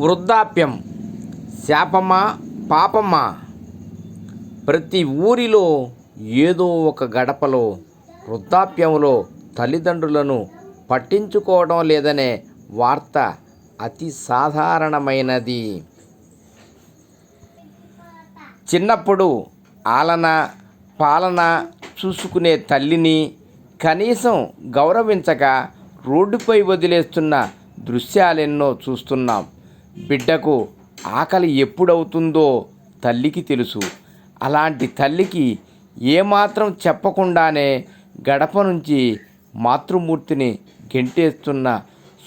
వృద్ధాప్యం. శాపమా? పాపమా? ప్రతి ఊరిలో ఏదో ఒక గడపలో వృద్ధాప్యంలో తల్లిదండ్రులను పట్టించుకోవడం లేదనే వార్త అతి సాధారణమైనది. చిన్నప్పుడు ఆలన పాలన చూసుకునే తల్లిని కనీసం గౌరవించక రోడ్డుపై వదిలేస్తున్న దృశ్యాలెన్నో చూస్తున్నాం. బిడ్డకు ఆకలి ఎప్పుడవుతుందో తల్లికి తెలుసు. అలాంటి తల్లికి ఏమాత్రం చెప్పకుండానే గడప నుంచి మాతృమూర్తిని గెంటేస్తున్న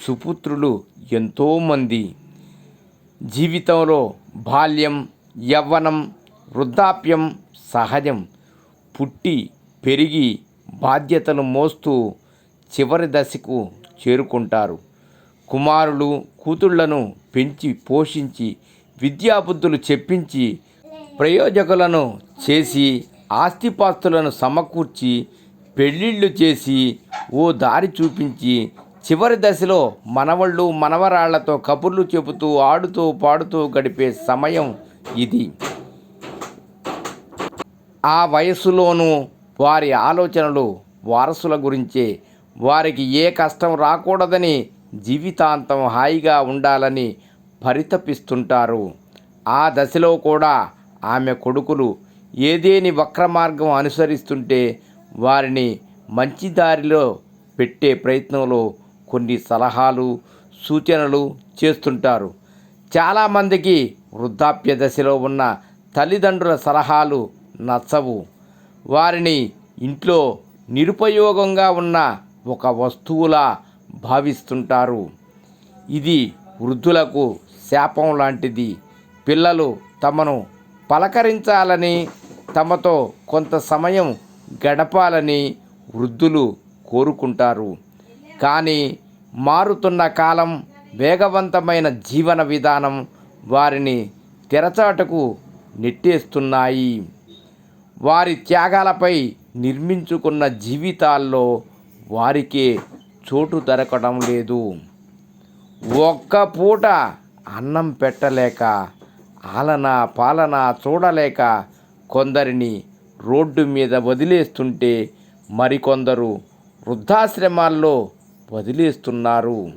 సుపుత్రులు ఎంతోమంది. జీవితంలో బాల్యం యవ్వనం వృద్ధాప్యం సహజం. పుట్టి పెరిగి బాధ్యతలు మోస్తూ చివరి దశకు చేరుకుంటారు. కుమారులు కూతుళ్ళను పెంచి పోషించి విద్యాబుద్ధులు చెప్పించి ప్రయోజకులను చేసి ఆస్తిపాస్తులను సమకూర్చి పెళ్ళిళ్ళు చేసి ఓ దారి చూపించి చివరి దశలో మనవళ్ళు మనవరాళ్ళతో కబుర్లు చెబుతూ ఆడుతూ పాడుతూ గడిపే సమయం ఇది. ఆ వయస్సులోనూ వారి ఆలోచనలు వారసుల గురించే. వారికి ఏ కష్టం రాకూడదని జీవితాంతం హాయిగా ఉండాలని పరితపిస్తుంటారు. ఆ దశలో కూడా ఆమె కొడుకులు ఏదేని వక్ర మార్గం అనుసరిస్తుంటే వారిని మంచి దారిలో పెట్టే ప్రయత్నంలో కొన్ని సలహాలు సూచనలు చేస్తుంటారు. చాలామందికి వృద్ధాప్య దశలో ఉన్న తల్లిదండ్రుల సలహాలు నచ్చవు. వారిని ఇంట్లో నిరుపయోగంగా ఉన్న ఒక వస్తువులా భావిస్తుంటారు. ఇది వృద్ధులకు శాపం లాంటిది. పిల్లలు తమను పలకరించాలని తమతో కొంత సమయం గడపాలని వృద్ధులు కోరుకుంటారు. కానీ మారుతున్న కాలం వేగవంతమైన జీవన విధానం వారిని తెరచాటకు నెట్టేస్తున్నాయి. వారి త్యాగాలపై నిర్మించుకున్న జీవితాల్లో వారికే చోటు దొరకడం లేదు. ఒక్క పూట అన్నం పెట్టలేక ఆలన పాలన చూడలేక కొందరిని రోడ్డు మీద వదిలేస్తుంటే మరికొందరు వృద్ధాశ్రమాల్లో వదిలేస్తున్నారు.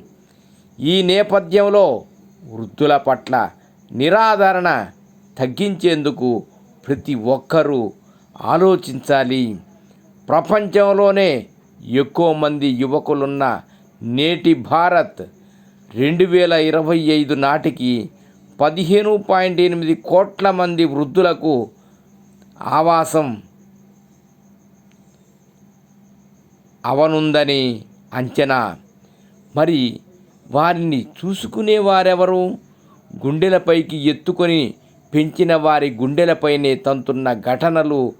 ఈ నేపథ్యంలో వృద్ధుల పట్ల నిరాదరణ తగ్గించేందుకు ప్రతి ఒక్కరూ ఆలోచించాలి. ప్రపంచంలోనే ఎక్కువ మంది యువకులున్న నేటి భారత్ రెండు వేల ఇరవై ఐదు నాటికి పదిహేను పాయింట్ ఎనిమిది కోట్ల మంది వృద్ధులకు ఆవాసం అవనుందని అంచనా. మరి వారిని చూసుకునే వారెవరు? గుండెలపైకి ఎత్తుకొని పెంచిన వారి గుండెలపైనే తంతున్న ఘటనలు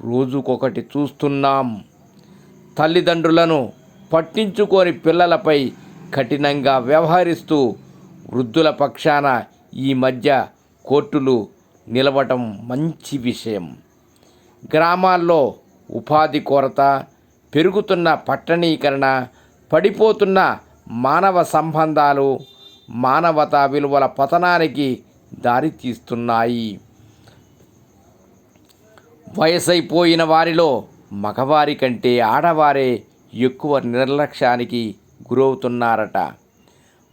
రోజుకొకటి చూస్తున్నాం. తల్లిదండ్రులను పట్టించుకోని పిల్లలపై కఠినంగా వ్యవహరిస్తూ వృద్ధుల పక్షాన ఈ మధ్య కోర్టులు నిలవటం మంచి విషయం. గ్రామాల్లో ఉపాధి కొరత పెరుగుతున్న పట్టణీకరణ పడిపోతున్న మానవ సంబంధాలు మానవతా విలువల పతనానికి దారితీస్తున్నాయి వయసైపోయిన వారిలో మగవారి కంటే ఆడవారే ఎక్కువ నిర్లక్ష్యానికి గురవుతున్నారట.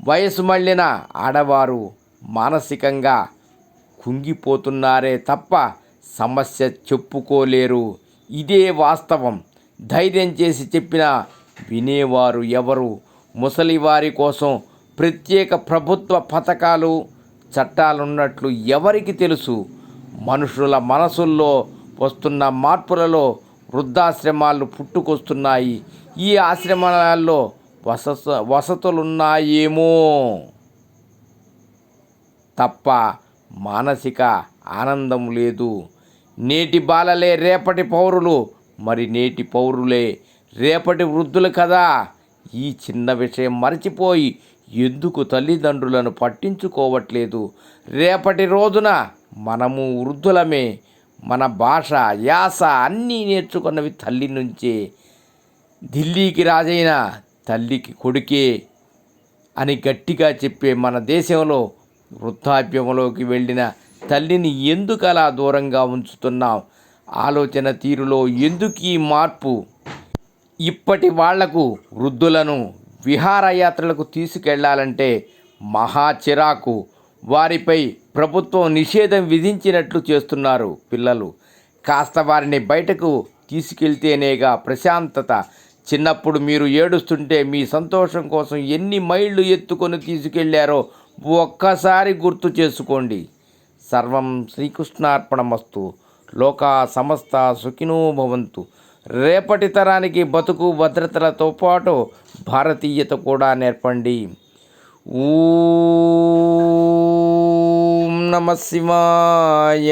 వయసు మళ్ళిన ఆడవారు మానసికంగా కుంగిపోతున్నారే తప్ప సమస్య చెప్పుకోలేరు. ఇదే వాస్తవం. ధైర్యం చేసి చెప్పిన వినేవారు ఎవరు? ముసలివారి కోసం ప్రత్యేక ప్రభుత్వ పథకాలు చట్టాలున్నట్లు ఎవరికి తెలుసు? మనుషుల మనసుల్లో వస్తున్న మార్పులలో వృద్ధాశ్రమాలు పుట్టుకొస్తున్నాయి. ఈ ఆశ్రమాలలో వసత వసతులున్నాయేమో? తప్ప మానసిక ఆనందం లేదు. నేటి బాలలే రేపటి పౌరులు. మరి నేటి పౌరులే రేపటి వృద్ధులు కదా. ఈ చిన్న విషయం మరచిపోయి ఎందుకు తల్లిదండ్రులను పట్టించుకోవట్లేదు? రేపటి రోజున మనము వృద్ధులమే. మన భాష యాస అన్నీ నేర్చుకున్నవి తల్లి నుంచే. ఢిల్లీకి రాజైన తల్లికి కొడుకే అని గట్టిగా చెప్పే మన దేశంలో వృద్ధాప్యంలోకి వెళ్ళిన తల్లిని ఎందుకు అలా దూరంగా ఉంచుతున్నాం? ఆలోచన తీరులో ఎందుకు ఈ మార్పు? ఇప్పటి వాళ్ళకు వృద్ధులను విహారయాత్రలకు తీసుకెళ్ళాలంటే మహా చిరాకు. వారిపై ప్రభుత్వం నిషేధం విధించినట్లు చేస్తున్నారు పిల్లలు. కాస్త వారిని బయటకు తీసుకెళ్తేనేగా ప్రశాంతత. చిన్నప్పుడు మీరు ఏడుస్తుంటే మీ సంతోషం కోసం ఎన్ని మైళ్ళు ఎత్తుకొని తీసుకెళ్ళారో ఒక్కసారి గుర్తు చేసుకోండి. సర్వం శ్రీకృష్ణార్పణమస్తు. లోకా సమస్త సుఖినో భవంతు. రేపటి తరానికి బతుకు భద్రతలతో పాటు భారతీయత కూడా నేర్పండి. ఊ నమ శివాయ.